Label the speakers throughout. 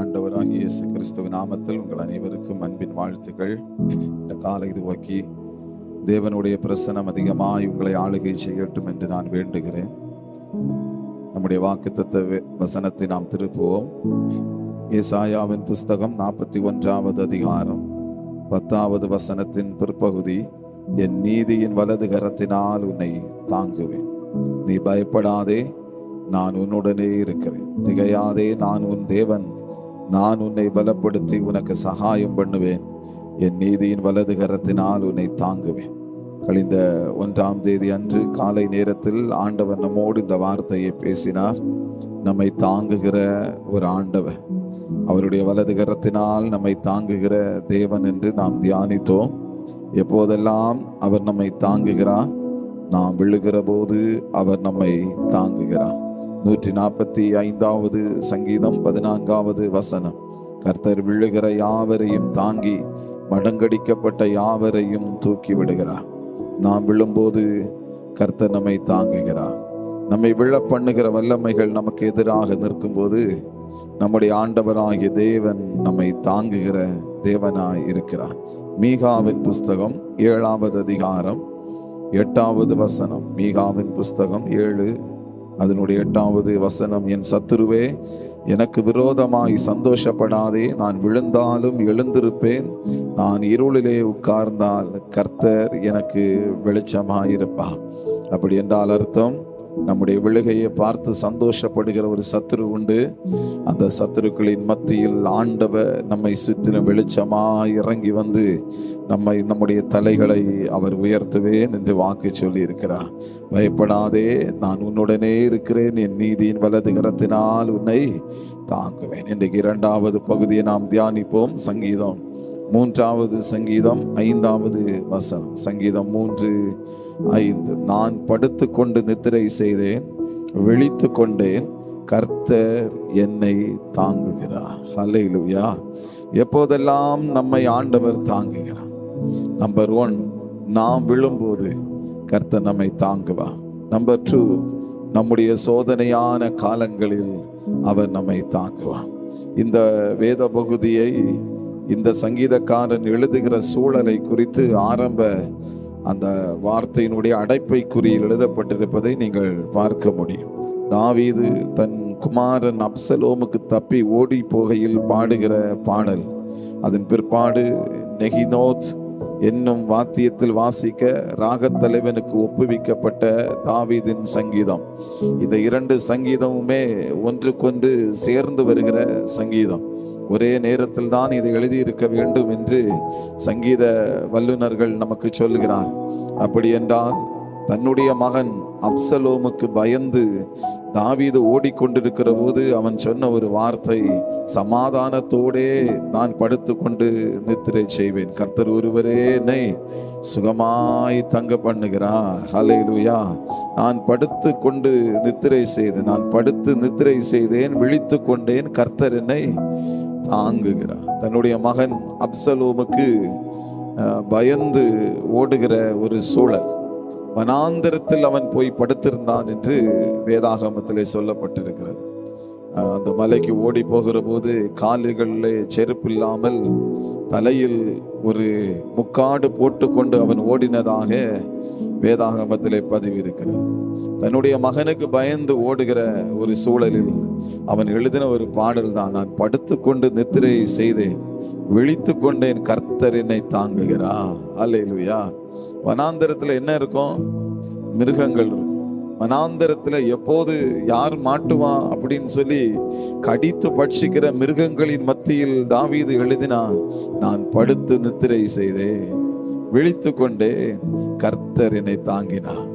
Speaker 1: ஆண்டவராகிய இயேசு கிறிஸ்துவ நாமத்தில் உங்கள் அனைவருக்கும் அன்பின் வாழ்த்துக்கள். இந்த காலை துவக்கி தேவனுடைய பிரசனம் அதிகமாய் உங்களை ஆளுகை செய்யட்டும் என்று நான் வேண்டுகிறேன். நம்முடைய வாக்குத்தத்த வசனத்தை நாம் திருப்புவோம். ஏசாயாவின் புஸ்தகம் நாற்பத்தி ஒன்றாவது அதிகாரம் பத்தாவது வசனத்தின் பிற்பகுதி என் நீதியின் வலது கரத்தினால் உன்னை தாங்குவேன். நீ பயப்படாதே நான் உன்னுடனே இருக்கிறேன். திகையாதே நான் உன் தேவன். நான் உன்னை பலப்படுத்தி உனக்கு சகாயம் பண்ணுவேன். என் நீதியின் வலது கரத்தினால் உன்னை தாங்குவேன். கழிந்த ஒன்றாம் தேதி அன்று காலை நேரத்தில் ஆண்டவர் நம்மோடு இந்த வார்த்தையை பேசினார். நம்மை தாங்குகிற ஒரு ஆண்டவர். அவருடைய வலது கரத்தினால் நம்மை தாங்குகிற தேவன் என்று நாம் தியானித்தோம். எப்போதெல்லாம் அவர் நம்மை தாங்குகிறார் நாம் விழுகிற போது அவர் நம்மை தாங்குகிறார். நூற்றி நாற்பத்தி ஐந்தாவது சங்கீதம் பதினான்காவது வசனம். கர்த்தர் விழுகிற யாவரையும் தாங்கி மடங்கடிக்கப்பட்ட யாவரையும் தூக்கி விடுகிறார். நாம் விழும்போது கர்த்தர் நம்மை தாங்குகிறார். நம்மை விழ பண்ணுகிற வல்லமைகள் நமக்கு எதிராக நிற்கும்போது நம்முடைய ஆண்டவராகிய தேவன் நம்மை தாங்குகிற தேவனாய் இருக்கிறார். மீகாவின் புஸ்தகம் ஏழாவது அதிகாரம் எட்டாவது வசனம். மீகாவின் புஸ்தகம் ஏழு அதனுடைய எட்டாவது வசனம் என் சத்துருவே எனக்கு விரோதமாய் சந்தோஷப்படாதே நான் விழுந்தாலும் எழுந்திருப்பேன் நான் இருளிலே உட்கார்ந்தால் கர்த்தர் எனக்கு வெளிச்சமாயிருப்பார். அப்படி என்றால் அர்த்தம் நம்முடைய விழுகையை பார்த்து சந்தோஷப்படுகிற ஒரு சத்துரு உண்டு. அந்த சத்துருக்களின் மத்தியில் ஆண்டவ நம்மை சுற்றிலும் வெளிச்சமாய் இறங்கி வந்து நம்மை நம்முடைய தலைகளை அவர் உயர்த்துவேன் என்று வாக்கு சொல்லி இருக்கிறார் பயப்படாதே நான் உன்னுடனே இருக்கிறேன். என் நீதியின் வலது கரத்தினால் உன்னை தாங்குவேன். இன்றைக்கு இரண்டாவது பகுதியை நாம் தியானிப்போம். சங்கீதம் மூன்றாவது சங்கீதம் ஐந்தாவது வசனம். சங்கீதம் மூன்று ஐந்து. நான் படுத்துக்கொண்டு நித்திரை செய்தேன் விழித்து கொண்டேன் கர்த்தர் என்னை தாங்குகிறார். ஹalleluya எப்போதெல்லாம் நம்மை ஆண்டவர் தாங்குகிறார்? நம்பர் ஒன் நாம் விழும்போது கர்த்தர் நம்மை தாங்குவா நம்பர் டூ நம்முடைய சோதனையான காலங்களில் அவர் நம்மை தாங்குவார். இந்த வேத பகுதியை இந்த சங்கீதக்காரன் எழுதுகிற சூழலை குறித்து ஆரம்ப அந்த வார்த்தையினுடைய அடைப்பை குறியில் எழுதப்பட்டிருப்பதை நீங்கள் பார்க்க முடியும். தாவீது தன் குமாரன் அப்சலோமுக்கு தப்பி ஓடி போகையில் பாடுகிற பாடல். அதன் பிற்பாடு நெகினோத் என்னும் வாத்தியத்தில் வாசிக்க ராகத் தலைவனுக்கு ஒப்புவிக்கப்பட்ட தாவீதின் சங்கீதம். இந்த இரண்டு சங்கீதமுமே ஒன்றுக்கொன்று சேர்ந்து வருகிற சங்கீதம். ஒரே நேரத்தில் தான் இதை எழுதியிருக்க வேண்டும் என்று சங்கீத வல்லுனர்கள் நமக்கு சொல்கிறார் அப்படி என்றால் தன்னுடைய மகன் அப்சலோமுக்கு பயந்து தாவீது ஓடிக்கொண்டிருக்கிற போது அவன் சொன்ன ஒரு வார்த்தை சமாதானத்தோடே நான் படுத்துக்கொண்டு நித்திரை செய்வேன். கர்த்தர் ஒருவரே என்னை சுகமாய் தங்க பண்ணுகிறார். ஹalleluya. நான் படுத்து கொண்டு நித்திரை செய்து நான் படுத்து நித்திரை செய்தேன் விழித்து கொண்டேன் கர்த்தர் என்னை தாங்குகிறார். தன்னுடைய மகன் அப்சலோமுக்கு பயந்து ஓடுகிற ஒரு சூழல் வனாந்தரத்தில் அவன் போய் படுத்திருந்தான் என்று வேதாகமத்திலே சொல்லப்பட்டிருக்கிறது. அந்த மலைக்கு ஓடி போகிற போது கால்களிலே செருப்பு இல்லாமல் தலையில் ஒரு முக்காடு போட்டுக்கொண்டு அவன் ஓடினதாக வேதாகமத்திலே பதிவு இருக்கிறது தன்னுடைய மகனுக்கு பயந்து ஓடுகிற ஒரு சூழலில் அவன் எழுதின ஒரு பாடல் தான் நான் படுத்துக்கொண்டு நித்திரை செய்தேன் விழித்து கொண்டேன் கர்த்தர் என்னை தாங்குகிறா அல்லேலூயா. வனாந்தரத்துல என்ன இருக்கும்? மிருகங்கள் இருக்கும். வனாந்தரத்துல எப்போது யார் மாட்டுவா அப்படின்னு சொல்லி கடித்து பட்சிக்கிற மிருகங்களின் மத்தியில் தாவீது எழுதினா நான் படுத்து நித்திரை செய்தேன். விழித்து கொண்டே கர்த்தர் என்னை தாங்கினார்.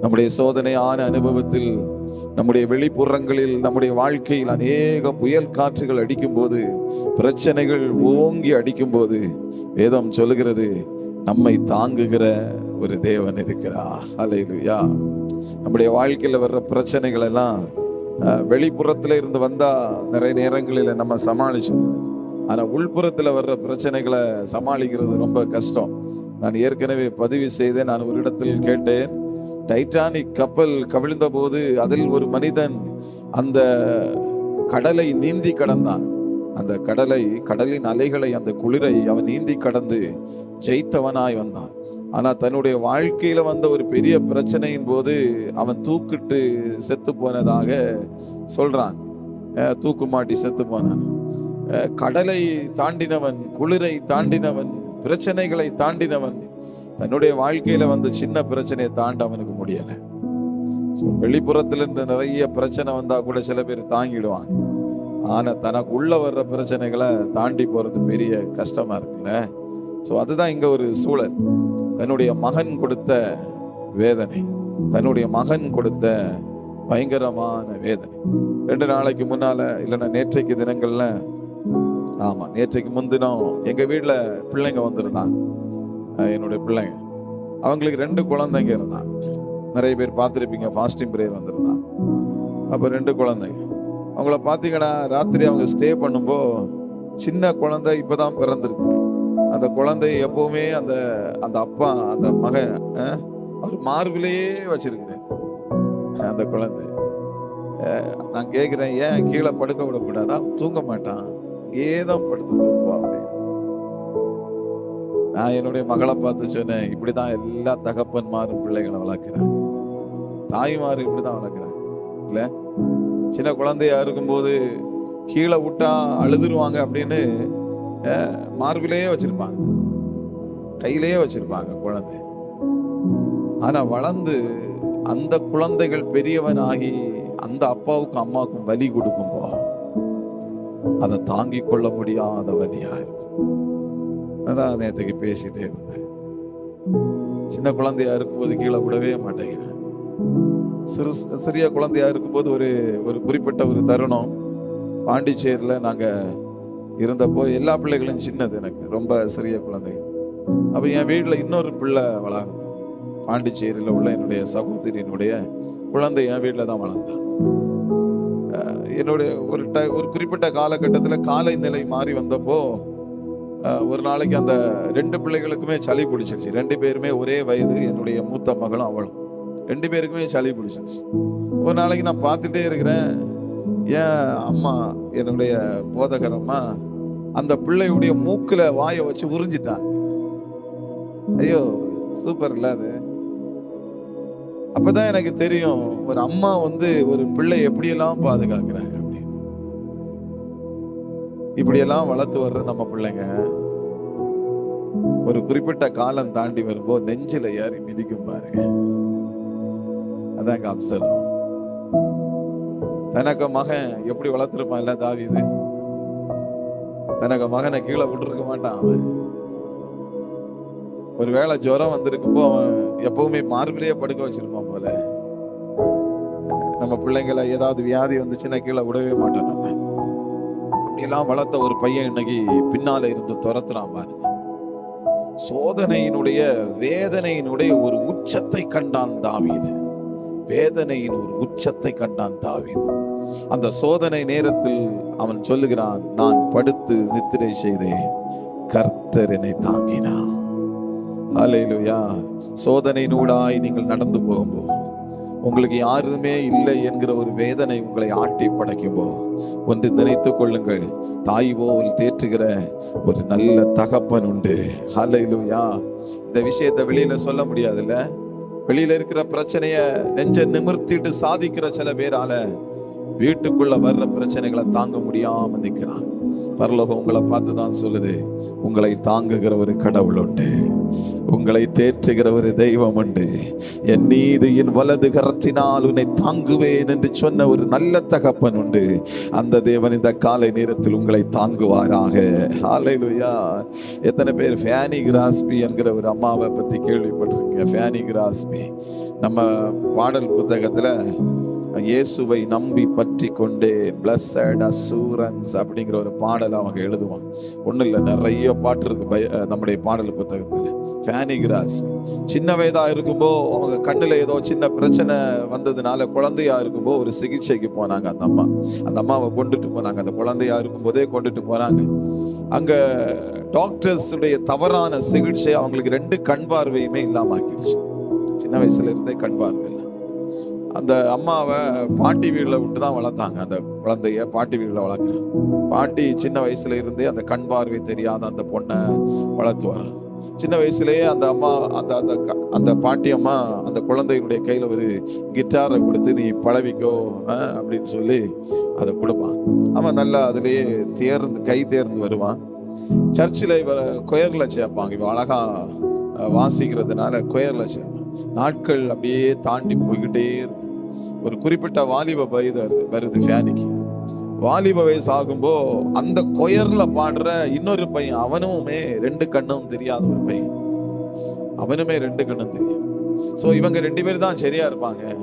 Speaker 1: நம்முடைய சோதனையான அனுபவத்தில் நம்முடைய வெளிப்புறங்களில் நம்முடைய வாழ்க்கையில் அநேக புயல் காற்றுகள் அடிக்கும்போது பிரச்சனைகள் ஓங்கி அடிக்கும்போது வேதம் சொல்லுகிறது நம்மை தாங்குகிற ஒரு தேவன் இருக்கிறார். அலையிலுயா நம்முடைய வாழ்க்கையில் வர்ற பிரச்சனைகள் எல்லாம் வெளிப்புறத்துல இருந்து வந்தா நிறைய நேரங்களில் நம்ம சமாளிச்சோம் ஆனா உள்புறத்துல வர்ற பிரச்சனைகளை சமாளிக்கிறது ரொம்ப கஷ்டம். நான் ஏற்கனவே பதிவு செய்தேன் நான் ஒரு இடத்தில் கேட்டேன். டைட்டானிக் கப்பல் கவிழ்ந்த போது அதில் ஒரு மனிதன் அந்த கடலை நீந்தி கடந்தான். அந்த கடலை கடலின் அலைகளை அந்த குளிரை அவன் நீந்தி கடந்து ஜெயித்தவனாய் வந்தான். ஆனால் தன்னுடைய வாழ்க்கையில் வந்த ஒரு பெரிய பிரச்சனையின் போது அவன் தூக்கிட்டு செத்து போனதாக சொல்றான். தூக்கு மாட்டி செத்து போனான். கடலை தாண்டினவன் குளிரை தாண்டினவன் பிரச்சனைகளை தாண்டினவன். தன்னுடைய வாழ்க்கையில வந்த சின்ன பிரச்சனையை தாண்ட அவனுக்கு முடியல. வெளிப்புறத்திலிருந்து இருந்து நிறைய பிரச்சனை வந்தா கூட சில பேர் தாங்கிடுவாங்க. ஆனா தனக்கு உள்ள வர்ற பிரச்சனைகளை தாண்டி போறது பெரிய கஷ்டமா இருக்குல்ல? ஸோ அதுதான் இங்க ஒரு சூழல். தன்னுடைய மகன் கொடுத்த வேதனை. தன்னுடைய மகன் கொடுத்த பயங்கரமான வேதனை. ரெண்டு நாளைக்கு முன்னால இல்லைன்னா நேற்றைக்கு தினங்கள்ல ஆமா நேற்றைக்கு முன்தினம் எங்க வீட்டுல பிள்ளைங்க வந்திருந்தான். என்னுடைய பிள்ளைங்க. அவங்களுக்கு ரெண்டு குழந்தைங்க இருந்தான். நிறைய பேர் பார்த்துருப்பீங்க ஃபாஸ்டிங் பிரேயர் வந்திருந்தான். அப்போ ரெண்டு குழந்தைங்க. அவங்கள பார்த்தீங்கன்னா ராத்திரி அவங்க ஸ்டே பண்ணும்போ சின்ன குழந்தை இப்பதான் பிறந்திருக்கு. அந்த குழந்தை எப்பவுமே அந்த அந்த அப்பா அந்த மகன் அவர் மார்பிலேயே வச்சிருக்கிறேன் அந்த குழந்தை. நான் கேட்குறேன் ஏன் கீழே படுக்க விடக்கூடாதா? தூங்க மாட்டான். ஏதான் படுத்து தூங்குவான் நான் என்னுடைய மகளை பார்த்து சொன்னேன் இப்படிதான் எல்லா தகப்பன்மாரும் பிள்ளைகளை வளர்க்கிறாங்க. தாய்மார் இப்படிதான் வளர்க்குறாங்க. இல்ல? சின்ன குழந்தையா இருக்கும்போது கீழே விட்டா அழுதுருவாங்க அப்படின்னு அஹ், மார்பிலேயே வச்சிருப்பாங்க. கையிலேயே வச்சிருப்பாங்க குழந்தை. ஆனா வளர்ந்து அந்த குழந்தைகள் பெரியவன் ஆகி அந்த அப்பாவுக்கும் அம்மாவுக்கும் வலி கொடுக்கும்போ அதை தாங்கிக் கொள்ள முடியாத வலியா இருக்கும் அதான் நேற்றுக்கு பேசிட்டே இருந்தேன். சின்ன குழந்தையா இருக்கும்போது கீழே விடவே மாட்டேங்கிறேன். சிறு சிறிய குழந்தையா இருக்கும்போது ஒரு ஒரு குறிப்பிட்ட ஒரு தருணம். பாண்டிச்சேரியில் நாங்க இருந்தப்போ எல்லா பிள்ளைகளும் சின்னது எனக்கு ரொம்ப சிறிய குழந்தை. அப்போ என் வீட்டில் இன்னொரு பிள்ளை வளர்ந்தேன் பாண்டிச்சேரியில் உள்ள என்னுடைய சகோதரியினுடைய குழந்தை என் வீட்டில் தான் வளர்ந்தான் என்னுடைய ஒரு ட ஒரு குறிப்பிட்ட காலகட்டத்தில் காலை நிலை மாறி வந்தப்போ ஒரு நாளைக்கு அந்த ரெண்டு பிள்ளைகளுக்குமே சளி பிடிச்சிருச்சு. ரெண்டு பேருமே ஒரே வயது என்னுடைய மூத்த மகளும் அவளும். ரெண்டு பேருக்குமே சளி பிடிச்சிருச்சு. ஒரு நாளைக்கு நான் பார்த்துட்டே இருக்கிறேன். ஏன் அம்மா என்னுடைய போதகர் அம்மா அந்த பிள்ளையுடைய மூக்கில் வாயை வச்சு உறிஞ்சிட்டான் ஐயோ சூப்பர் இல்ல அது. அப்பதான் எனக்கு தெரியும் ஒரு அம்மா வந்து ஒரு பிள்ளை எப்படியெல்லாம் பாதுகாக்கிறாங்க அப்படின்னு. இப்படியெல்லாம் வளர்த்து வர்ற நம்ம பிள்ளைங்க ஒரு குறிப்பிட்ட காலம் தாண்டி வரும்போது நெஞ்சில ஏறி மிதிக்கும் பாருங்க. அதாங்க அப்சலம் தனக்கு மகன் எப்படி வளர்த்துருப்பான் இல்ல தாவிது? தனக்கு மகனை கீழே விட்டுருக்க மாட்டான் அவன். ஒருவேளை ஜுரம் வந்திருக்கப்போ அவன் எப்பவுமே மார்பிலேயே படுக்க வச்சிருப்பான் போல. நம்ம பிள்ளைங்களை ஏதாவது வியாதி வந்துச்சுன்னா கீழே விடவே மாட்டோம் நம்ம. அப்படியெல்லாம் வளர்த்த ஒரு பையன் இன்னைக்கு பின்னால இருந்து துரத்துறான் பாருங்க. சோதனையினுடைய வேதனையினுடைய ஒரு உச்சத்தை கண்டான் தாவீது. வேதனையின் ஒரு உச்சத்தை கண்டான் தாவீது. அந்த சோதனை நேரத்தில் அவன் சொல்லுகிறான் நான் படுத்து நித்திரை செய்தேன். கர்த்தர் என்னை தாங்கினான் ஹalleluya சோதனையினூடாய் நீங்கள் நடந்து போகும்போது உங்களுக்கு யாருமே இல்லை என்கிற ஒரு வேதனை உங்களை ஆட்டி படைக்கும்போ ஒன்று நினைத்து கொள்ளுங்கள். தாய் போல் தேற்றுகிற ஒரு நல்ல தகப்பன் உண்டு. ஹalleluya இந்த விஷயத்தை வெளியில சொல்ல முடியாதுல்ல. வெளியில இருக்கிற பிரச்சனைய நெஞ்ச நிமிர்த்திட்டு சாதிக்கிற சில பேரால வீட்டுக்குள்ள வர்ற பிரச்சனைகளை தாங்க முடியாம நிற்கிறான் பரலோகம் உங்களை பார்த்து தான் சொல்லுது. உங்களை தாங்குகிற ஒரு கடவுள் உண்டு. உங்களை தேற்றுகிற ஒரு தெய்வம் உண்டு. என் நீதியின் என் வலது கரத்தினால் உன்னை தாங்குவேன் என்று சொன்ன ஒரு நல்ல தகப்பன் உண்டு. அந்த தேவன் இந்த காலை நேரத்தில் உங்களை தாங்குவாராக. ஆலையிலுயா எத்தனை பேர் ஃபேனி கிராஸ்பி என்கிற ஒரு அம்மாவை பத்தி கேள்விப்பட்டிருக்கீங்க? ஃபேனி கிராஸ்பி நம்ம பாடல் புத்தகத்துல இயேசுவை நம்பி பற்றி கொண்டே பிளஸட் அசூரன்ஸ் அப்படிங்கிற ஒரு பாடலை அவங்க எழுதுவாங்க. ஒன்றும் இல்லை நிறைய பாட்டு இருக்கு பய- நம்முடைய பாடல் புத்தகத்தில். ஃபேனி கிராஸ் சின்ன வயதா இருக்கும்போ அவங்க கண்ணில் ஏதோ சின்ன பிரச்சனை வந்ததுனால குழந்தையா இருக்கும்போ ஒரு சிகிச்சைக்கு போனாங்க அந்த அம்மா. அந்த அம்மாவை கொண்டுட்டு போனாங்க. அந்த குழந்தையா இருக்கும்போதே கொண்டுட்டு போனாங்க. அங்க டாக்டர்ஸுடைய தவறான சிகிச்சை அவங்களுக்கு ரெண்டு கண் பார்வையுமே இல்லாம ஆக்கிடுச்சு. சின்ன வயசுல இருந்தே கண் பார்வை அந்த அம்மாவை பாட்டி வீட்டில் விட்டு தான் வளர்த்தாங்க. அந்த குழந்தைய பாட்டி வீட்டில் வளர்க்குறாங்க பாட்டி சின்ன வயசுல இருந்தே அந்த கண் பார்வை தெரியாத அந்த பொண்ணை வளர்த்து வர சின்ன வயசுலேயே அந்த அம்மா அந்த அந்த க- அந்த பாட்டி அம்மா அந்த குழந்தையினுடைய கையில் ஒரு கிட்டாரை கொடுத்து நீ பழவிக்கோ அப்படின்னு சொல்லி அதை கொடுப்பான் அவன் நல்லா அதுலேயே தேர்ந்து கை தேர்ந்து வருவான். சர்ச்சில் இவ கொயர்ல சேர்ப்பாங்க. இவன் அழகா வாசிக்கிறதுனால கொயர்ல சேர்ப்பான் நாட்கள் அப்படியே தாண்டி போய்கிட்டே இருக்கு ஒரு குறிப்பிட்ட வாலிப வயது வருது- வருது ஃபேனிக்கு. வாலிப வயசு ஆகும்போ அந்த கொயர்ல பாடுற இன்னொரு பையன் அவனுமே ரெண்டு கண்ணும் தெரியாத ஒரு பையன். அவனுமே ரெண்டு கண்ணும் தெரியும். சோ இவங்க ரெண்டு பேரும் தான் சரியா இருப்பாங்க.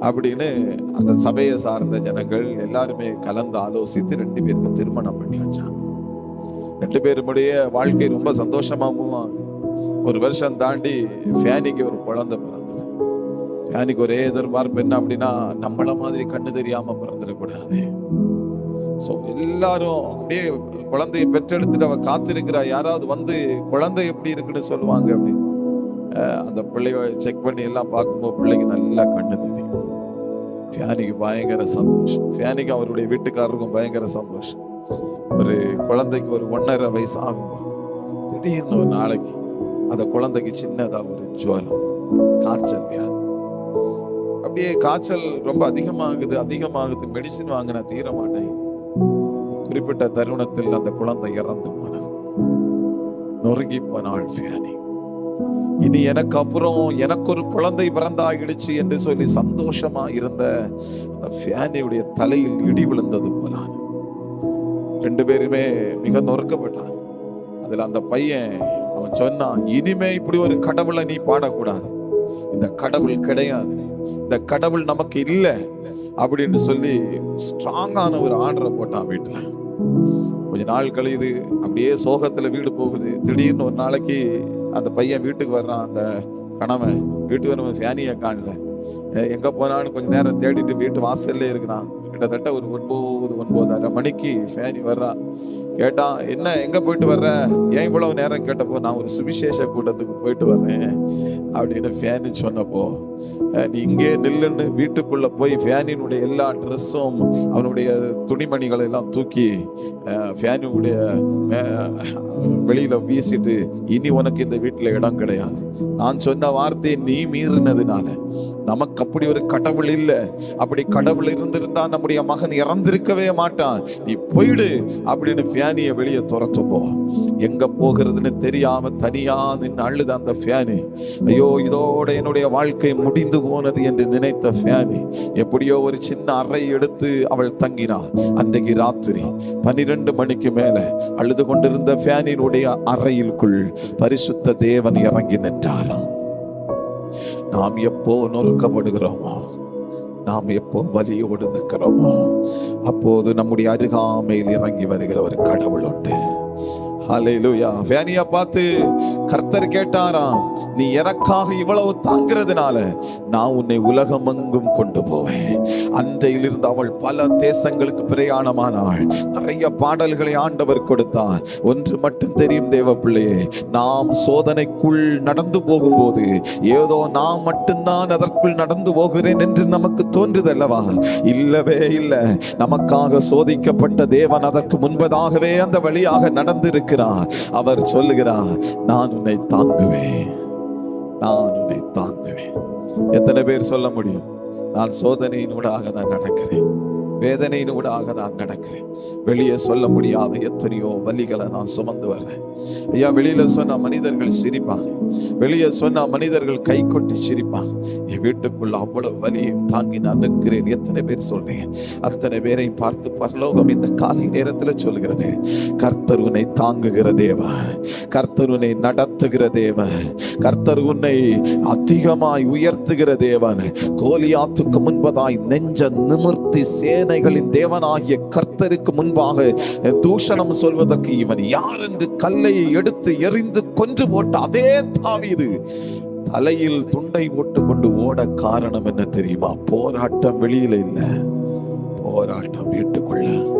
Speaker 1: அப்படின்னு அந்த சபையை சார்ந்த ஜனங்கள் எல்லாருமே கலந்து ஆலோசித்து ரெண்டு பேருக்கும் திருமணம் பண்ணி வச்சாங்க. ரெண்டு பேருமுடைய வாழ்க்கை ரொம்ப சந்தோஷமா மூவ் ஆகுது. ஒரு வருஷம் தாண்டி ஃபேனிக்கு ஒரு குழந்தை பிறந்தது. எனக்கு ஒரே எதிர்பார்ப்பு என்ன அப்படின்னா நம்மள மாதிரி கண்ணு தெரியாம பிறந்துடக்கூடாது. ஸோ எல்லாரும் அப்படியே குழந்தையை பெற்றெடுத்துட்டு அவ காத்திருக்கிறா. யாராவது வந்து குழந்தை எப்படி இருக்குன்னு சொல்லுவாங்க அப்படின்னு. அந்த பிள்ளைய செக் பண்ணி எல்லாம் பார்க்கும்போது பிள்ளைக்கு நல்லா கண்ணு தெரியும். ஃபேனிக்கு பயங்கர சந்தோஷம். ஃபேனிக்கு அவருடைய வீட்டுக்காரருக்கும் பயங்கர சந்தோஷம். ஒரு குழந்தைக்கு ஒரு ஒன்றரை வயசு ஆகுமா திடீர்னு ஒரு நாளைக்கு அந்த குழந்தைக்கு சின்னதாக ஒரு ஜுவரம் காய்ச்சல் வியாதி. அப்படியே காய்ச்சல் ரொம்ப அதிகமாகுது அதிகமாகுது. மெடிசின் வாங்கின தீர மாட்டேன். குறிப்பிட்ட தருணத்தில் அந்த குழந்தை இறந்து போனது. நொறுங்கி போனாள் ஃபியானி இனி எனக்கு அப்புறம் எனக்கு ஒரு குழந்தை பிறந்தாகிடுச்சு என்று சொல்லி சந்தோஷமா இருந்த அந்த ஃபேனியுடைய தலையில் இடி விழுந்தது போலான். ரெண்டு பேருமே மிக நொறுக்கப்பட்டான். அதுல அந்த பையன் அவன் சொன்னான் இனிமே இப்படி ஒரு கடவுளை நீ பாடக்கூடாது. இந்த கடவுள் கிடையாது. இந்த கடவுள் நமக்கு இல்லை அப்படின்னு சொல்லி ஸ்ட்ராங்கான ஒரு ஆர்டரை போட்டான் வீட்டுல. கொஞ்ச நாள் கழியுது அப்படியே சோகத்துல வீடு போகுது. திடீர்னு ஒரு நாளைக்கு அந்த பையன் வீட்டுக்கு வர்றான் அந்த கணவன். வீட்டுக்கு வர ஃபேனியை காணல. எங்கே எங்க போனான்னு கொஞ்ச நேரம் தேடிட்டு வீட்டு வாசல்ல இருக்கிறான். கிட்டத்தட்ட ஒரு ஒன்பது ஒன்பதரை மணிக்கு ஃபேனி வர்றான் கேட்டான் என்ன எங்க போயிட்டு வர்ற? ஏன் இவ்வளவு நேரம்? கேட்டப்போ நான் ஒரு சுவிசேஷ கூட்டத்துக்கு போயிட்டு வர்றேன் அப்படின்னு ஃபேனி சொன்னப்போ நீ இங்கே நில்லுன்னு வீட்டுக்குள்ள போய் ஃபேனினுடைய எல்லா ட்ரெஸ்ஸும் அவனுடைய துணிமணிகளை எல்லாம் தூக்கி ஃபேனுடைய வெளியில வீசிட்டு இனி உனக்கு இந்த வீட்டுல இடம் கிடையாது. நான் சொன்ன வார்த்தையை நீ மீறினதுனால நமக்கு அப்படி ஒரு கடவுள் இல்ல. அப்படி கடவுள் இருந்திருந்தா நம்முடைய மகன் இறந்திருக்கவே மாட்டான். நீ போயிடு அப்படின்னு ஃபேனிய வெளியே துரத்து போ. எங்க போகிறதுன்னு தெரியாம தனியா நின்று அழுத அந்த ஃபேனி. ஐயோ இதோட என்னுடைய வாழ்க்கை முடிந்து போனது என்று நினைத்த ஃபேனி. எப்படியோ ஒரு சின்ன அறை எடுத்து அவள் தங்கினாள் அன்றைக்கு ராத்திரி பன்னிரண்டு மணிக்கு மேல அழுது கொண்டிருந்த ஃபேனினுடைய அறையிற்குள் பரிசுத்த தேவன் இறங்கி நின்றாராம். நாம் எப்போ நொறுக்கப்படுகிறோமோ நாம் எப்போ வலியோடு நிற்கிறோமோ அப்போது நம்முடைய அருகாமையில் இறங்கி வருகிற ஒரு கடவுள் உண்டு. ஹalleluya வேனியா பார்த்து கர்த்தர் கேட்டாராம் நீ எனக்காக இவ்வளவு தாங்கிறதுனால நான் உன்னை உலகமெங்கும் கொண்டு போவேன். அன்றையிலிருந்து அவள் பல தேசங்களுக்கு பிரயாணமானாள். நிறைய பாடல்களை ஆண்டவர் கொடுத்தார். ஒன்று மட்டும் தெரியும் தேவ பிள்ளையே நாம் சோதனைக்குள் நடந்து போகும்போது ஏதோ நான் மட்டும்தான் அதற்குள் நடந்து போகிறேன் என்று நமக்கு தோன்றுதல்லவா இல்லவே இல்லை. நமக்காக சோதிக்கப்பட்ட தேவன் அதற்கு முன்பதாகவே அந்த வழியாக இருக்கிறார். அவர் சொல்லுகிறார் நான் உன்னை தாங்குவேன். நான் உன்னை தாங்குவேன். எத்தனை பேர் சொல்ல முடியும்? நான் சோதனையினூடாக தான் நடக்கிறேன். வேதனையினூடாக தான் நடக்கிறேன் வெளியே சொல்ல முடியாத எத்தனையோ வலிகளை நான் சுமந்து வர்றேன். ஐயா வெளியில சொன்ன மனிதர்கள் சிரிப்பாங்க. வெளியே சொன்ன மனிதர்கள் கை கொட்டி சிரிப்பாங்க. என் வீட்டுக்குள்ள அவ்வளவு வலியை தாங்கி நான் நிற்கிறேன். எத்தனை பேர் சொல்றேன் அத்தனை பேரை பார்த்து பரலோகம் இந்த காலை நேரத்துல சொல்கிறது கர்த்தர் உன்னை தாங்குகிற தேவன் கர்த்தர் உன்னை நடத்துகிற தேவன் கர்த்தர் உன்னை அதிகமாய் உயர்த்துகிற தேவன் கோலியாத்துக்கு முன்பதாய் நெஞ்ச நிமிர்த்தி சேனைகளின் தேவனாகிய கர்த்தருக்கு முன்பாக தூஷணம் சொல்வதற்கு இவன் யார் என்று கல்லை எடுத்து எறிந்து கொன்று போட்ட அதே தாவீது தலையில் துண்டை போட்டு கொண்டு ஓட காரணம் என்ன தெரியுமா? போராட்டம் வெளியில இல்ல. போராட்டம் வீட்டுக்குள்ள.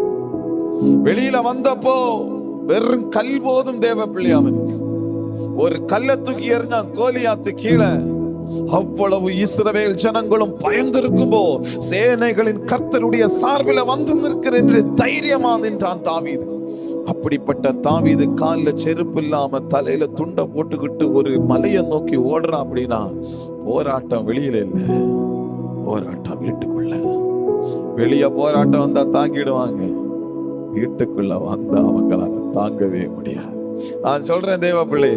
Speaker 1: வெளியில வந்தப்போ வெறும் கல் போதும் தேவ பிள்ளை அவனுக்கு. ஒரு கல்லை தூக்கி எறிஞ்சான் கோலியாத்து கீழே. அவ்வளவு இஸ்ரவேல் ஜனங்களும் பயந்திருக்கும்போ சேனைகளின் கர்த்தருடைய சார்பில் வந்து நிற்கிறேன் என்று தைரியமா நின்றான் தாவீது. அப்படிப்பட்ட தாவீது காலில் செருப்பு இல்லாம தலையில துண்டை போட்டுக்கிட்டு ஒரு மலையை நோக்கி ஓடுறான் அப்படின்னா போராட்டம் வெளியில இல்லை. போராட்டம் வீட்டுக்குள்ள. வெளிய போராட்டம் வந்தா தாங்கிடுவாங்க. வீட்டுக்குள்ள வந்தா அவங்களால தாங்கவே முடியாது. நான் சொல்றேன் தேவ பிள்ளை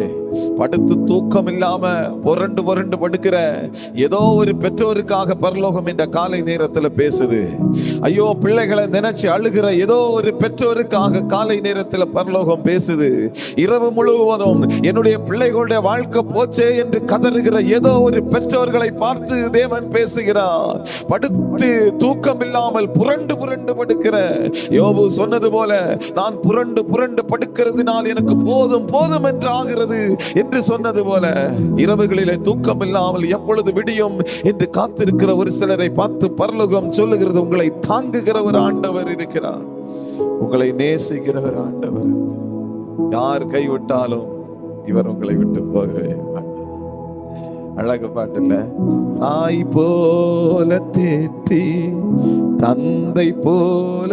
Speaker 1: படுத்து தூக்கம் இல்லாம புரண்டு புரண்டு படுக்கிற ஏதோ ஒரு பெற்றோருக்காக பரலோகம் இந்த காலை நேரத்துல பேசுது. ஐயோ பிள்ளைகளை நினைச்சு அழுகிற ஏதோ ஒரு பெற்றோருக்காக காலை நேரத்துல பரலோகம் பேசுது. இரவு முழுவதும் என்னுடைய பிள்ளைகளுடைய வாழ்க்கை போச்சே என்று கதறுகிற ஏதோ ஒரு பெற்றோர்களை பார்த்து தேவன் பேசுகிறார். படுத்து தூக்கம் இல்லாமல் புரண்டு புரண்டு படுக்கிற யோபு சொன்னது போல நான் புரண்டு புரண்டு படுக்கிறதுனால் எனக்கு போதும் போதும் என்று ஆகிறது. என்று சொன்னது போல இரவுகளிலே தூக்கம் இல்லாமல் எப்பொழுது விடியும் என்று காத்திருக்கிற ஒரு சிலரை பார்த்து பரலோகம் சொல்லுகிறது உங்களை தாங்குகிற ஒரு ஆண்டவர் இருக்கிறார். உங்களை நேசிக்கிற ஒரு ஆண்டவர். யார் கைவிட்டாலும் இவர் உங்களை விட்டு போகவே அழகு பாட்டுல தாய் போல தேற்றி தந்தை போல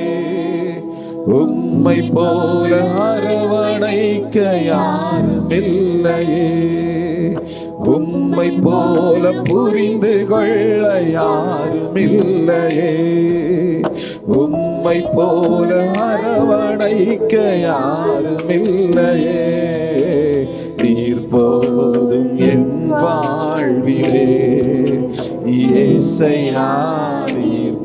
Speaker 1: உம்மை போல அரவணைக்க யாருமில்லையே உம்மை போல புரிந்து கொள்ள யாருமில்லையே உம்மை போல அரவணைக்க யாருமில்லையே நீர் போதும் என் வாழ்விலே. இயேசையா நீர்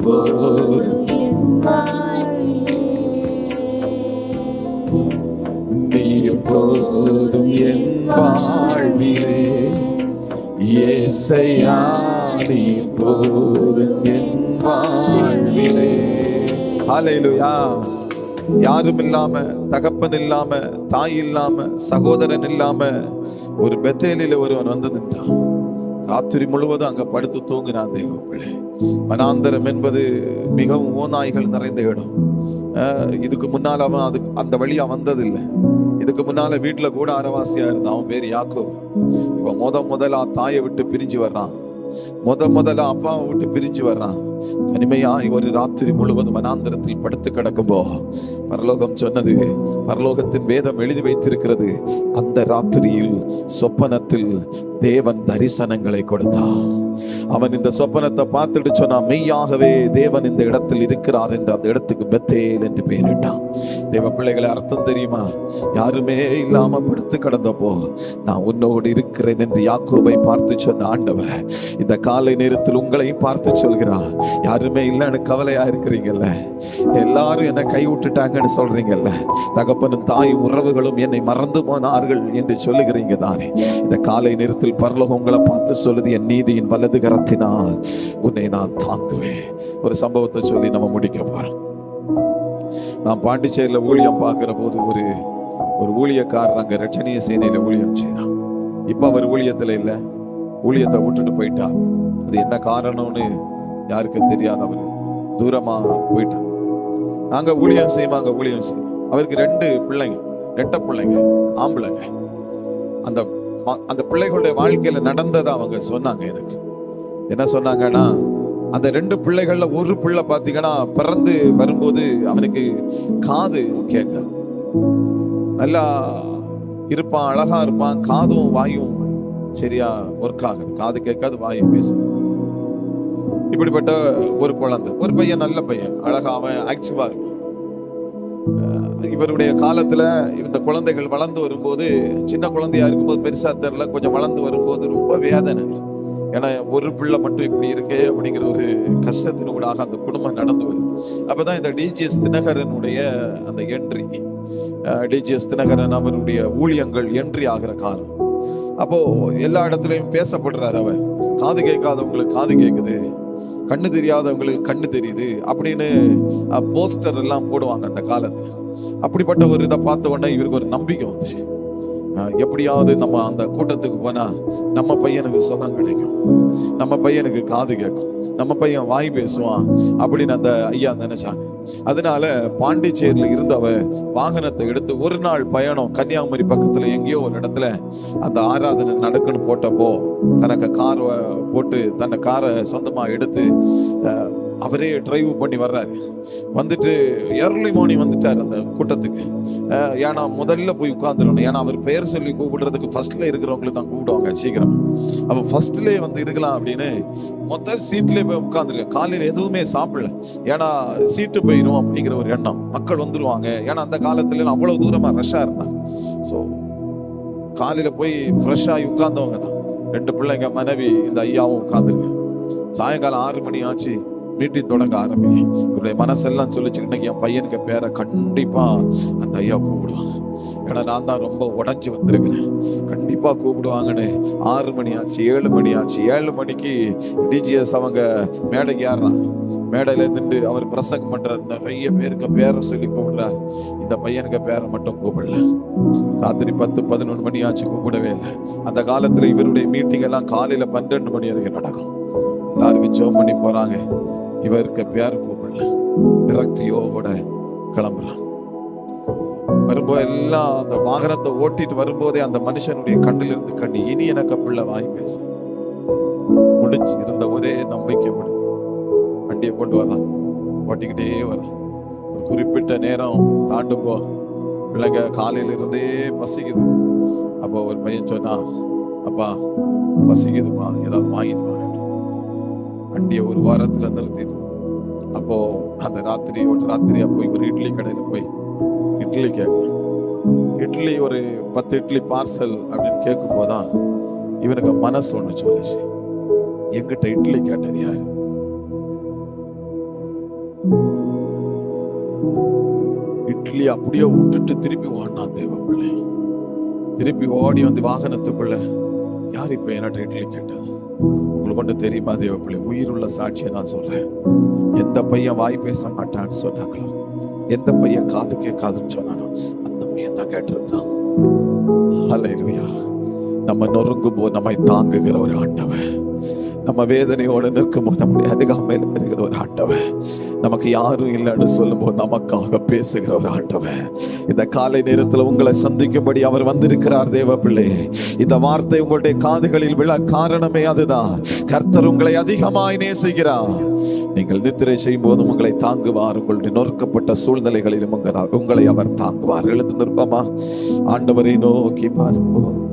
Speaker 1: எப்போதும் என் வாழ்விலே இயேசையா நீர் போதும் என் வாழ்விலே. ஹalleluya. யாரும் இல்லாம தகப்பன் இல்லாம தாய் இல்லாம சகோதரன் இல்லாம ஒரு பெத்தேலில ஒருவன் வந்து நின்றான். ராத்திரி முழுவதும் அங்க படுத்து தூங்கினான் தெய்வங்களே மனாந்தரம் என்பது மிகவும் ஓநாய்கள் நிறைந்த இடம். இதுக்கு முன்னால் அவன் அதுக்கு அந்த வழியா வந்ததில்லை. இதுக்கு முன்னால வீட்டுல கூட அரவாசியா இருந்தான். அவன் பேர் யாக்கோ. இவன் முத முதலா தாயை விட்டு பிரிஞ்சு வர்றான். முத முதலா அப்பாவை விட்டு பிரிஞ்சு வர்றான். தனிமையா ஒரு ராத்திரி முழுவதும் வனாந்திரத்தில் படுத்து கிடக்கும்போ. பரலோகம் சொன்னது பரலோகத்தின் வேதம் எழுதி வைத்திருக்கிறது. அந்த ராத்திரியில் சொப்பனத்தில் தேவன் தரிசனங்களை கொடுத்தான். அவன் இந்த சொப்பனத்தை பார்த்துட்டு சொன்னா மெய்யாகவே தேவன் இந்த இடத்தில் இருக்கிறார் என்று அந்த இடத்துக்கு பெத்தேல் என்று பெயரிட்டான். தேவ பிள்ளைகளை அர்த்தம் தெரியுமா? யாருமே இல்லாம படுத்து கடந்தப்போ நான் உன்னோடு இருக்கிறேன் என்று யாக்கோபை பார்த்து சொன்ன ஆண்டவர் இந்த காலை நேரத்தில் உங்களையும் பார்த்து சொல்கிறான் யாருமே இல்லைன்னு கவலையா இருக்கிறீங்கல்ல? எல்லாரும் என்னை கை விட்டுட்டாங்கன்னு சொல்றீங்கல்ல? தகப்பனும் தாயும் உறவுகளும் என்னை மறந்து போனார்கள் என்று சொல்லுகிறீங்க தானே. இந்த காலை நேரத்தில் பரலோகம் உங்களை பார்த்து சொல்லுது என் நீதியின் வலது கரத்தினால் உன்னை நான் தாங்குவேன். ஒரு சம்பவத்தை சொல்லி நம்ம முடிக்க போறோம். நான் பாண்டிச்சேரியில் ஊழியம் பார்க்கிற போது ஒரு ஒரு ஊழியக்காரர் அங்கே ரட்சணிய சேனையில் ஊழியம் செய்தான். இப்ப அவர் ஊழியத்துல இல்லை. ஊழியத்தை விட்டுட்டு போயிட்டா அது என்ன காரணம்னு யாருக்கும் தெரியாது அவர் தூரமா போயிட்டான் நாங்க ஊழியம் செய்வாங்க ஊழியம் செய்யும். அவருக்கு ரெண்டு பிள்ளைங்க ரெட்ட பிள்ளைங்க ஆம்பளைங்க. அந்த அந்த பிள்ளைகளுடைய வாழ்க்கையில நடந்ததை அவங்க சொன்னாங்க எனக்கு. என்ன சொன்னாங்கன்னா அந்த ரெண்டு பிள்ளைகள்ல ஒரு பிள்ளை பாத்தீங்கன்னா பிறந்து வரும்போது அவனுக்கு காது கேட்காது. நல்லா இருப்பான் அழகா இருப்பான் காதும் வாயும் சரியா ஒர்க் ஆகுது. காது கேட்காது வாயும் பேச இப்படிப்பட்ட ஒரு குழந்தை ஒரு பையன் நல்ல பையன் அழகா அவன் ஆக்டிவா இருப்பான். இவருடைய காலத்துல இந்த குழந்தைகள் வளர்ந்து வரும்போது சின்ன குழந்தையா இருக்கும்போது பெருசா தெரியல கொஞ்சம் வளர்ந்து வரும்போது ரொம்ப வேதனை. ஏன்னா ஒரு பிள்ளை மட்டும் இப்படி இருக்கே அப்படிங்கிற ஒரு கஷ்டத்தின் ஊடாக அந்த குடும்பம் நடந்து வருது. அப்பதான் இந்த டிஜிஎஸ் தினகரனுடைய அந்த என்ட்ரி டிஜிஎஸ் தினகரன் அவருடைய ஊழியங்கள் என்ட்ரி ஆகிற காலம். அப்போ எல்லா இடத்துலயும் பேசப்படுறாரு அவர். காது கேட்காதவங்களுக்கு காது கேட்குது கண்ணு தெரியாதவங்களுக்கு கண்ணு தெரியுது அப்படின்னு போஸ்டர் எல்லாம் போடுவாங்க அந்த காலத்துல. அப்படிப்பட்ட ஒரு இதை பார்த்த உடனே இவருக்கு ஒரு நம்பிக்கை வந்துச்சு. எப்படியாவது நம்ம அந்த கூட்டத்துக்கு போனா நம்ம பையனுக்கு சுகம் கிடைக்கும். நம்ம பையனுக்கு காது கேட்கும் நம்ம பையன் வாய் பேசுவான் அப்படின்னு அந்த ஐயா நினைச்சாங்க. அதனால பாண்டிச்சேரியில இருந்தவ வாகனத்தை எடுத்து ஒரு நாள் பயணம் கன்னியாகுமரி பக்கத்துல எங்கேயோ ஒரு இடத்துல அந்த ஆராதனை நடக்குன்னு போட்டப்போ தனக்கு கார் போட்டு தன்னை காரை சொந்தமா எடுத்து அவரே டிரைவ் பண்ணி வர்றாரு. வந்துட்டு ஏர்லி மார்னிங் வந்துட்டார் அந்த கூட்டத்துக்கு. ஏன்னா முதல்ல போய் உட்காந்துடணும் ஏன்னா அவர் பெயர் சொல்லி கூப்பிடுறதுக்கு ஃபர்ஸ்ட்ல இருக்கிறவங்களுக்கு தான் கூப்பிடுவாங்க சீக்கிரம். அப்ப ஃபர்ஸ்ட்லேயே வந்து இருக்கலாம் அப்படின்னு முதல் சீட்லேயே போய் உட்காந்துருக்க காலையில் எதுவுமே சாப்பிடல. ஏன்னா சீட்டு போயிடும் அப்படிங்கிற ஒரு எண்ணம். மக்கள் வந்துருவாங்க. ஏன்னா அந்த காலத்துல அவ்வளவு தூரமா ரஷ்ஷா இருந்தான் ஸோ காலையில போய் ஃப்ரெஷ்ஷாகி உட்காந்தவங்க உட்கார்ந்தவங்க தான். ரெண்டு பிள்ளைங்க மனைவி இந்த ஐயாவும் உட்காந்துருக்கு சாயங்காலம் ஆறு மணி ஆச்சு. மீட்டிங் தொடங்க ஆரம்பிக்கும். இவருடைய மனசெல்லாம் சொல்லிச்சு இன்னைக்கு என் பையனுக்கு பேரை கண்டிப்பா அந்த ஐயா கூப்பிடுவான். ஏன்னா நான் தான் ரொம்ப உடஞ்சி வந்திருக்கிறேன். கண்டிப்பா கூப்பிடுவாங்கன்னு. ஆறு மணி ஆச்சு ஏழு மணி ஆச்சு. ஏழு மணிக்கு டிஜிஎஸ் அவங்க மேடைக்கு ஏறான் மேடையில இருந்துட்டு அவர் பிரசங்கம் பண்ற நிறைய பேருக்கு பேரை சொல்லி கூப்பிடுறாரு. இந்த பையனுக்கு பேரை மட்டும் கூப்பிடல. ராத்திரி பத்து பதினொன்று மணி ஆச்சு கூப்பிடவே இல்லை. அந்த காலத்துல இவருடைய மீட்டிங் எல்லாம் காலையில பன்னெண்டு மணி வரைக்கும் நடக்கும். எல்லாருக்கும் ஜோம் பண்ணி போறாங்க. இவருக்கு பேர் கூப்பிடல விரக்தியோட கிளம்புறான். வரும்போது எல்லாம் அந்த வாகனத்தை ஓட்டிட்டு வரும்போதே அந்த மனுஷனுடைய கண்ணிலிருந்து கண்ணி. இனி எனக்கு பிள்ளை வாய் பேச. முடிஞ்சு இருந்த ஒரே நம்பிக்கை முடி வண்டியை கொண்டு வரலாம். ஓட்டிக்கிட்டே வரலாம். ஒரு குறிப்பிட்ட நேரம் தாண்டும் போ பிள்ளைங்க காலையில இருந்தே பசிக்குது. அப்போ ஒரு பையன் சொன்னா அப்பா பசிக்குதுமா ஏதாவது வாங்கிட்டு வண்டியை ஒரு வாரத்துல நிறுத்திட்டு அப்போ அந்த ராத்திரி ஒரு ராத்திரியா போய் ஒரு இட்லி கடையில போய் இட்லி கேட்கலாம் இட்லி ஒரு பத்து இட்லி பார்சல் அப்படின்னு கேட்கும் போதான் இவனுக்கு மனசு ஒண்ணு சொல்லுச்சு எங்கிட்ட இட்லி கேட்டது யாரு? இட்லி அப்படியே விட்டுட்டு திருப்பி ஓடினான் தேவ பிள்ளை திருப்பி ஓடி வந்து வாகனத்துக்குள்ள யார் இப்ப என்னட்ட இட்லி கேட்டது? உங்களுக்கு ஒன்று தெரியுமா தேவப்பிள்ளை? பிள்ளை உயிருள்ள சாட்சியை நான் சொல்றேன். எந்த பையன் வாய் பேச மாட்டான்னு சொன்னாங்களோ? எந்த பையன் காது கேட்காதுன்னு சொன்னானோ? அந்த பையன் தான் கேட்டிருக்கிறான். ஹalleluya நம்ம நொறுங்கும் போது நம்மை தாங்குகிற ஒரு ஆண்டவன் நம்ம வேதனையோடு நிற்கும் போது நம்முடைய அருகாமையில் வருகிற ஒரு ஆண்டவன். நமக்கு யாரும் இல்லைன்னு சொல்லும்போது நமக்காக பேசுகிற ஒரு ஆண்டவன். இந்த காலை நேரத்தில் உங்களை சந்திக்கும்படி அவர் வந்திருக்கிறார் தேவ பிள்ளை இந்த வார்த்தை உங்களுடைய காதுகளில் விழ காரணமே அதுதான். கர்த்தர் உங்களை அதிகமாய் நேசுகிறார் நீங்கள் நித்திரை செய்யும் போதும் உங்களை தாங்குவார். உங்களுடைய நொறுக்கப்பட்ட சூழ்நிலைகளிலும் உங்களை அவர் தாங்குவார். எழுந்து நிற்பமா? ஆண்டவரை நோக்கி பார்ப்போம்.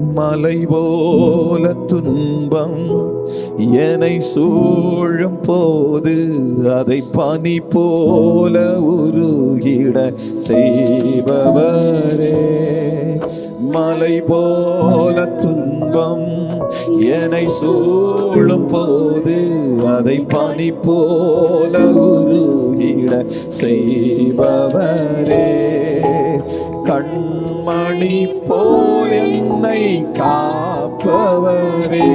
Speaker 1: மலை போல துன்பம் என்னை சூழும் போது அதை பனி போல உருகிட செய்பவரே. மலை போல துன்பம் என்னை சூழும் போது அதை பனி போல உருகிட செய்பவரே. கண் மணி போல் என்னை காப்பவரே.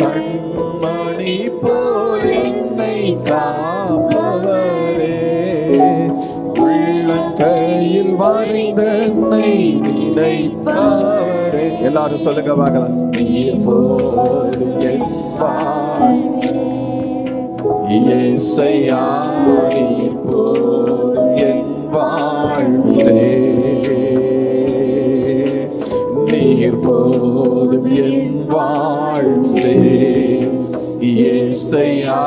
Speaker 1: கண்மணி போல் என்னை காப்பவரே. உள்ளங்கையில் வரைந்த என்னை நினைப்பவரே. எல்லாரும் சொல்லுங்க பார்க்கலாம் நீ போல் என் இயேசையா நீர் போதும் என் வாழ்விலே நீர் போதும் என் வாழ்விலே இயேசையா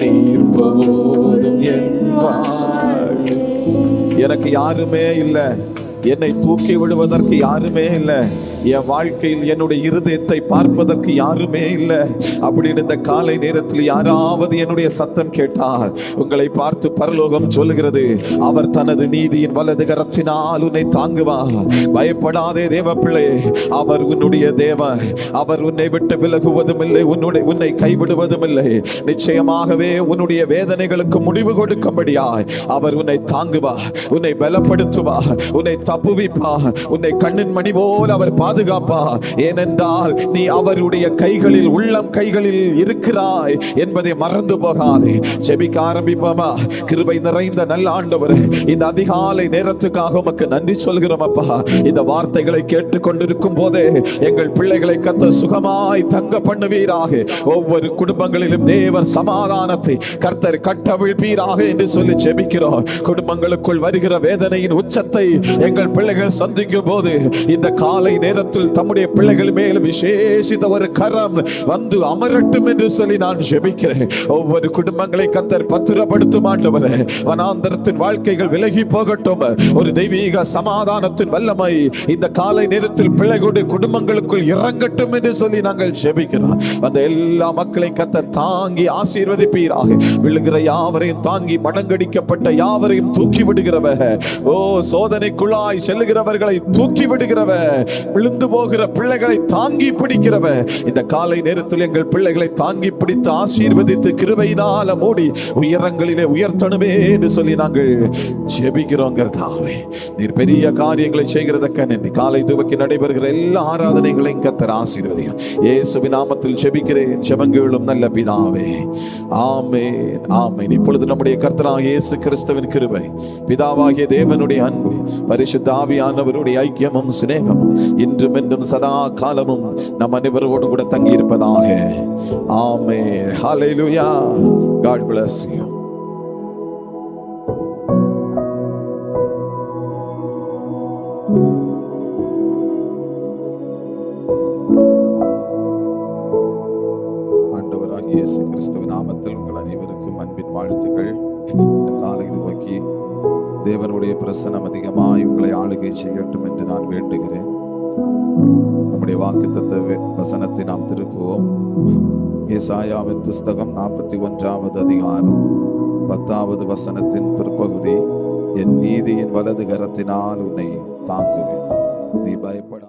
Speaker 1: நீர் போதும் என் வாழ்விலே எனக்கு யாருமே இல்லை. என்னை தூக்கி விடுவதற்கு யாருமே இல்லை. என் வாழ்க்கையில் என்னுடைய இருதயத்தை பார்ப்பதற்கு யாருமே இல்லை. அப்படின்னு இந்த காலை நேரத்தில் யாராவது என்னுடைய சத்தம் கேட்டால் உங்களை பார்த்து பரலோகம் சொல்லுகிறது அவர் தனது நீதியின் வலது கரத்தினால் உன்னை தாங்குவார். பயப்படாதே தேவ பிள்ளை அவர் உன்னுடைய தேவ அவர் உன்னை விட்டு விலகுவதும் இல்லை உன்னுடைய உன்னை கைவிடுவதும் இல்லை நிச்சயமாகவே உன்னுடைய வேதனைகளுக்கு முடிவு கொடுக்கும்படியாய் அவர் உன்னை தாங்குவா உன்னை பலப்படுத்துவார் உன்னை தப்புவிப்பார் உன்னை கண்ணின் மணி போல் அவர் பாதுகாப்பா? ஏனென்றால் நீ அவருடைய கைகளில் உள்ளம் கைகளில் இருக்கிறாய் என்பதை மறந்து போகாதே. செபிக்க ஆரம்பிப்போமா? கிருபை நிறைந்த நல்ல ஆண்டவர் இந்த அதிகாலை நேரத்துக்காக உமக்கு நன்றி சொல்கிறோம் அப்பா. இந்த வார்த்தைகளை கேட்டுக்கொண்டிருக்கும் போதே எங்கள் பிள்ளைகளை கத்த சுகமாய் தங்க பண்ணுவீராக. ஒவ்வொரு குடும்பங்களிலும் தேவர் சமாதானத்தை கர்த்தர் கட்டவிழ்ப்பீராக என்று சொல்லி செபிக்கிறோம் குடும்பங்களுக்குள் வருகிற வேதனையின் உச்சத்தை எங்கள் பிள்ளைகள் சந்திக்கும் போது இந்த காலை நேரத்தில் தம்முடைய பிள்ளைகள் மேல் விசேஷித்த ஒரு கரம் வந்து அமரட்டும் என்று சொல்லி நான் ஜெபிக்கிறேன். ஒவ்வொரு குடும்பங்களை கத்தர் பத்திரப்படுத்தும் ஆண்டவரே. வனாந்தரத்தின் வாழ்க்கைகள் விலகி போகட்டும். ஒரு தெய்வீக சமாதானத்தின் வல்லமை இந்த காலை நேரத்தில் பிள்ளைகளுடைய குடும்பங்களுக்குள் இறங்கட்டும் என்று சொல்லி நாங்கள் ஜெபிக்கிறோம். அந்த எல்லா மக்களையும் கத்தர் தாங்கி ஆசீர்வதிப்பீராக. விழுகிற யாவரையும் தாங்கி மடங்கடிக்கப்பட்ட யாவரையும் தூக்கி விடுகிறவ ஓ சோதனைக்குள்ளாய் செல்லுகிறவர்களை தூக்கி விடுகிறவ விழுந்து போகிற பிள்ளைகளை தாங்கி பிடிக்கிறவ இந்த காலை நேரத்தில் எங்கள் பிள்ளைகளை தாங்கி பிடித்து ஆசீர்வதித்து கிருபையினால மூடி உயரங்களிலே உயர்த்தணுமே என்று சொல்லி நாங்கள் ஜெபிக்கிறோங்கிறதாவே நீர் பெரிய காரியங்களை செய்கிறதக்க நன்றி காலை துவக்கி நடைபெறுகிற எல்லா ஆராதனைகளையும் கத்தர் ஆசீர்வதியும். இயேசுவின் நாமத்தில் ஜெபிக்கிறேன். ஜெபங்களும் நல்ல பிதாவே. ஆமென் ஆமென். இப்பொழுது நம்முடைய கர்த்தராக இயேசு கிறிஸ்தவின் கிருபை பிதாவாகிய தேவனுடைய அன்பு பரிசுத்த ஆவியானவருடைய ஐக்கியமும் சிநேகமும் இன்றும் என்றும் என்றும் சதா காலமும் நம் அனைவரோடு கூட தங்கி இருப்பதாக ஆமே ஹalleluya God bless you. வசனத்தை நாம் திருப்புவோம் ஏசாயாவின் புஸ்தகம் நாற்பத்தி ஒன்றாவது அதிகாரம் பத்தாவது வசனத்தின் பிற்பகுதி என் நீதியின் வலது கரத்தினால் உன்னை தாங்குவேன். நீ பயப்பட